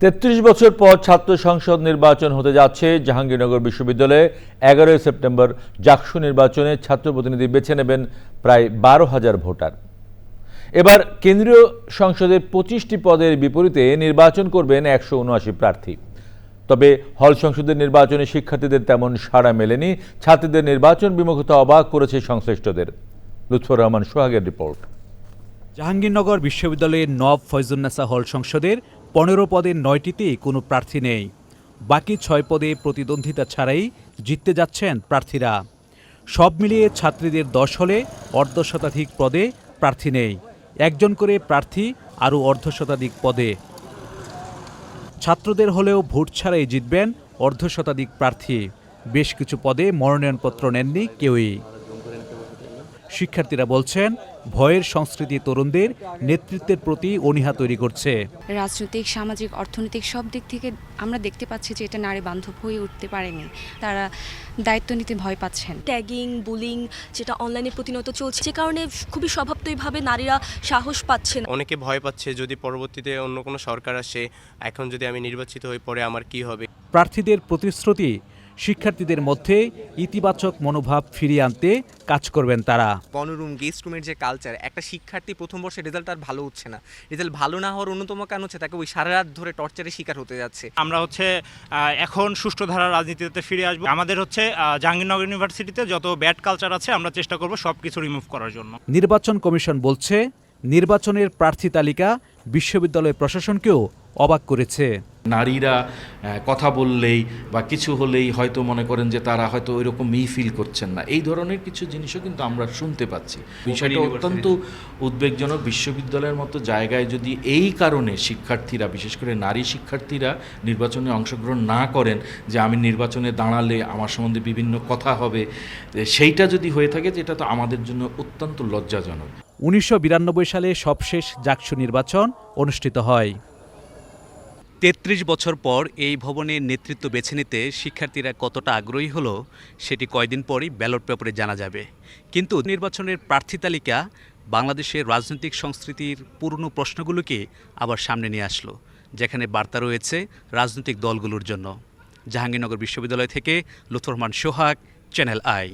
তেত্রিশ বছর পর ছাত্র সংসদ নির্বাচন হতে যাচ্ছে। জাহাঙ্গীরনগর বিশ্ববিদ্যালয়ে এগারোই সেপ্টেম্বর জাকসু নির্বাচনে ছাত্র প্রতিনিধি বেছে নেবেন প্রায় বারো হাজার ভোটার। এবার কেন্দ্রীয় সংসদের পঁচিশটি পদের বিপরীতে নির্বাচন করবেন একশো উনআশি প্রার্থী। তবে হল সংসদের নির্বাচনে শিক্ষার্থীদের তেমন সাড়া মেলেনি। ছাত্রীদের নির্বাচন বিমুখতা অবাক করেছে সংশ্লিষ্টদের। লুৎফর রহমান সোহাগের রিপোর্ট। জাহাঙ্গীরনগর বিশ্ববিদ্যালয়ের নব ফয়জুন্নেসা হল সংসদের পনেরো পদের নয়টিতেই কোনো প্রার্থী নেই। বাকি ছয় পদে প্রতিদ্বন্দ্বিতা ছাড়াই জিততে যাচ্ছেন প্রার্থীরা। সব মিলিয়ে ছাত্রীদের দশ হলে অর্ধ শতাধিক পদে প্রার্থী নেই। একজন করে প্রার্থী আরও অর্ধ শতাধিক পদে। ছাত্রদের হলেও ভোট ছাড়াই জিতবেন অর্ধ শতাধিক প্রার্থী। বেশ কিছু পদে মনোনয়নপত্র নেননি কেউই। শিক্ষার্থীরা বলছেন ভয়ের সংস্কৃতি তরুণদের নেতৃত্বের প্রতি অনীহা তৈরি করছে। রাজনৈতিক সামাজিক অর্থনৈতিক সব দিক থেকে আমরা দেখতে পাচ্ছি যে এটা নারী বান্ধব হয়ে উঠতে পারেনি। তারা দায়িত্ব নিতে ভয় পাচ্ছেন। ট্যাগিং বুলিং যেটা অনলাইনে প্রতিনিয়ত চলছে যে কারণে খুবই স্বভাবতইভাবে নারীরা সাহস পাচ্ছে না অনেকে ভয় পাচ্ছে যদি পরবর্তীতে অন্য কোনো সরকার আসে এখন যদি আমি নির্বাচিত হয়ে পরে আমার কি হবে? প্রার্থীদের প্রতিশ্রুতি শিক্ষার্থীদের মধ্যে ইতিবাচক মনোভাব ফিরিয়ে আনতে কাজ করবেন তারা। গণরুম গেস্ট রুমের যে কালচার একটা শিক্ষার্থী প্রথম বর্ষে রেজাল্ট আর ভালো হচ্ছে না। রেজাল্ট ভালো না হওয়ার অন্যতম কারণ হচ্ছে তাকে ওই সারা রাত ধরে টর্চারের শিকার হতে যাচ্ছে। আমরা হচ্ছে এখন সুষ্ঠু ধারা রাজনীতিতে ফিরে আসব। আমাদের হচ্ছে জাহাঙ্গীরনগর ইউনিভার্সিটিতে যত ব্যাড কালচার আছে আমরা চেষ্টা করব সব কিছু রিমুভ করার জন্য। নির্বাচন কমিশন বলছে নির্বাচনের প্রার্থী তালিকা বিশ্ববিদ্যালয় প্রশাসনকেও অবাক করেছে। নারীরা কথা বললেই বা কিছু হলেই হয়তো মনে করেন যে তারা হয়তো ওই রকমই ফিল করছেন না। এই ধরনের কিছু জিনিসও কিন্তু আমরা শুনতে পাচ্ছি। বিষয়টা অত্যন্ত উদ্বেগজনক। বিশ্ববিদ্যালয়ের মতো জায়গায় যদি এই কারণে শিক্ষার্থীরা বিশেষ করে নারী শিক্ষার্থীরা নির্বাচনে অংশগ্রহণ না করেন যে আমি নির্বাচনে দাঁড়ালে আমার সম্বন্ধে বিভিন্ন কথা হবে সেইটা যদি হয়ে থাকে যেটা তো আমাদের জন্য অত্যন্ত লজ্জাজনক। উনিশশো বিরানব্বই সালে সবশেষ জাকসু নির্বাচন অনুষ্ঠিত হয়। তেত্রিশ বছর পর এই ভবনের নেতৃত্ব বেছে নিতে শিক্ষার্থীরা কতটা আগ্রহী হলো, সেটি কয়দিন পরই ব্যালট পেপারে জানা যাবে। কিন্তু নির্বাচনের প্রার্থী তালিকা বাংলাদেশের রাজনৈতিক সংস্কৃতির পুরনো প্রশ্নগুলোকে আবার সামনে নিয়ে আসলো, যেখানে বার্তা রয়েছে রাজনৈতিক দলগুলোর জন্য। জাহাঙ্গীরনগর বিশ্ববিদ্যালয় থেকে লুথুর রহমান সোহাগ চ্যানেল আই